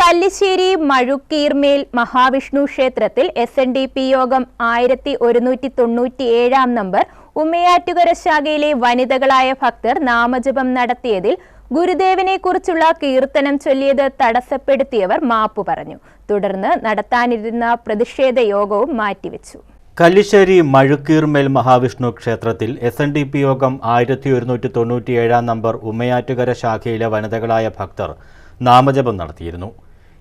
കല്ലിശ്ശേരി മഴുക്കീർമേൽ മഹാവിഷ്ണു ക്ഷേത്രത്തിൽ S N D P യോഗം ആയിരത്തി ഒരുന്നൂറ്റി തൊണ്ണൂറ്റി ഏഴാം നമ്പർ ഉമ്മയാറ്റുകര ശാഖയിലെ വനിതകളായ ഭക്തർ നാമജപം നടത്തിയതിൽ ഗുരുദേവനെ കുറിച്ചുള്ള കീർത്തനം ചൊല്ലിയത് തടസ്സപ്പെടുത്തിയവർ മാപ്പു പറഞ്ഞു. തുടർന്ന് നടത്താനിരുന്ന പ്രതിഷേധ യോഗവും മാറ്റിവെച്ചു. കല്ലിശ്ശേരി മഴുക്കീർമേൽ മഹാവിഷ്ണു ക്ഷേത്രത്തിൽ എസ് എൻ ഡി പി യോഗം ആയിരത്തി ഒരുന്നൂറ്റി തൊണ്ണൂറ്റിയേഴാം നമ്പർ ഉമ്മയാറ്റുകര ശാഖയിലെ വനിതകളായ ഭക്തർ നാമജപം നടത്തിയിരുന്നു.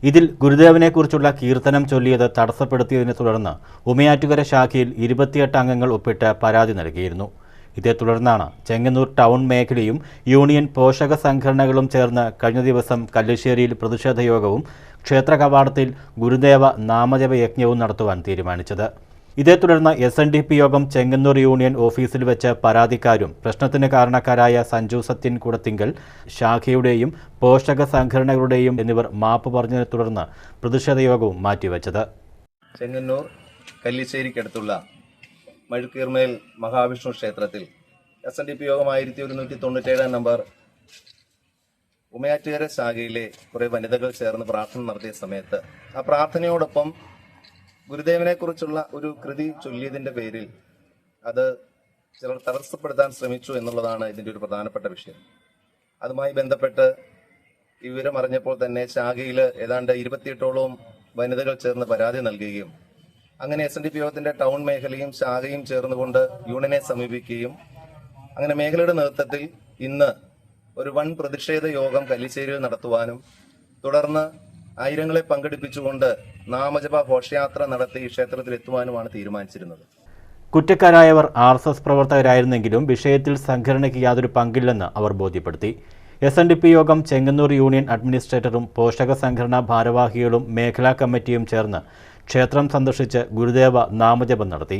ഇതിൽ ഗുരുദേവനെക്കുറിച്ചുള്ള കീർത്തനം ചൊല്ലിയത് തടസ്സപ്പെടുത്തിയതിനെ തുടർന്ന് ഉമയാറ്റുകര ശാഖയിൽ ഇരുപത്തിയെട്ട് അംഗങ്ങൾ ഒപ്പിട്ട് പരാതി നൽകിയിരുന്നു. ഇതേ തുടർന്നാണ് ചെങ്ങന്നൂർ ടൗൺ മേഖലയും യൂണിയൻ പോഷക സംഘടനകളും ചേർന്ന് കഴിഞ്ഞ ദിവസം കല്ലുശ്ശേരിയിൽ പ്രതിഷേധ യോഗവും ക്ഷേത്ര കവാടത്തിൽ ഗുരുദേവ നാമജപ യജ്ഞവും നടത്തുവാൻ തീരുമാനിച്ചത്. ഇതേ തുടർന്ന് എസ് എൻ ഡി പി യോഗം ചെങ്ങന്നൂർ യൂണിയൻ ഓഫീസിൽ വെച്ച് പരാതിക്കാരും പ്രശ്നത്തിന് കാരണക്കാരായ സഞ്ജു സത്യൻ കുടത്തിങ്കൽ ശാഖയുടെയും പോഷക സംഘടനകളുടെയും എന്നിവർ മാപ്പ് പറഞ്ഞതിനെ തുടർന്ന് പ്രതിഷേധ യോഗവും മാറ്റിവെച്ചത്. ചെങ്ങന്നൂർ കല്ലിശ്ശേരിക്കടുത്തുള്ള മഴുക്കീർമേൽ മഹാവിഷ്ണു ക്ഷേത്രത്തിൽ എസ് എൻ ഡി പി യോഗം ആയിരത്തി ഒരുന്നൂറ്റി തൊണ്ണൂറ്റേഴാം നമ്പർ ഉമയാറ്റുകര ശാഖയിലെ കുറേ വനിതകൾ ചേർന്ന് പ്രാർത്ഥന നടത്തിയ സമയത്ത് ആ പ്രാർത്ഥനയോടൊപ്പം ഗുരുദേവനെ കുറിച്ചുള്ള ഒരു കൃതി ചൊല്ലിയതിന്റെ പേരിൽ അത് ചിലർ തടസ്സപ്പെടുത്താൻ ശ്രമിച്ചു എന്നുള്ളതാണ് ഇതിന്റെ ഒരു പ്രധാനപ്പെട്ട വിഷയം. അതുമായി ബന്ധപ്പെട്ട് വിവരം അറിഞ്ഞപ്പോൾ തന്നെ ശാഖയിൽ ഏതാണ്ട് ഇരുപത്തിയെട്ടോളം വനിതകൾ ചേർന്ന് പരാതി നൽകുകയും അങ്ങനെ എസ് എൻ ഡി പി യോഗത്തിന്റെ ടൗൺ മേഖലയും ശാഖയും ചേർന്നുകൊണ്ട് യൂണിയനെ സമീപിക്കുകയും അങ്ങനെ മേഖലയുടെ നേതൃത്വത്തിൽ ഇന്ന് ഒരു വൻ പ്രതിഷേധ യോഗം കല്ലിശ്ശേരിയിൽ നടത്തുവാനും തുടർന്ന് ആയിരങ്ങളെ പങ്കെടുപ്പിച്ചുകൊണ്ട് നാമജപ ഘോഷയാത്ര നടത്തി ക്ഷേത്രത്തിൽ എത്തുവാനുമാണ് തീരുമാനിച്ചിരുന്നത്. കുറ്റക്കാരായവർ ആർ എസ് എസ് പ്രവർത്തകരായിരുന്നെങ്കിലും വിഷയത്തിൽ സംഘടനയ്ക്ക് യാതൊരു പങ്കില്ലെന്ന് അവർ ബോധ്യപ്പെടുത്തി. എസ് എൻ ഡി പി യോഗം ചെങ്ങന്നൂർ യൂണിയൻ അഡ്മിനിസ്ട്രേറ്ററും പോഷക സംഘടനാ ഭാരവാഹികളും മേഖലാ കമ്മിറ്റിയും ചേർന്ന് ക്ഷേത്രം സന്ദർശിച്ച് ഗുരുദേവ നാമജപം നടത്തി.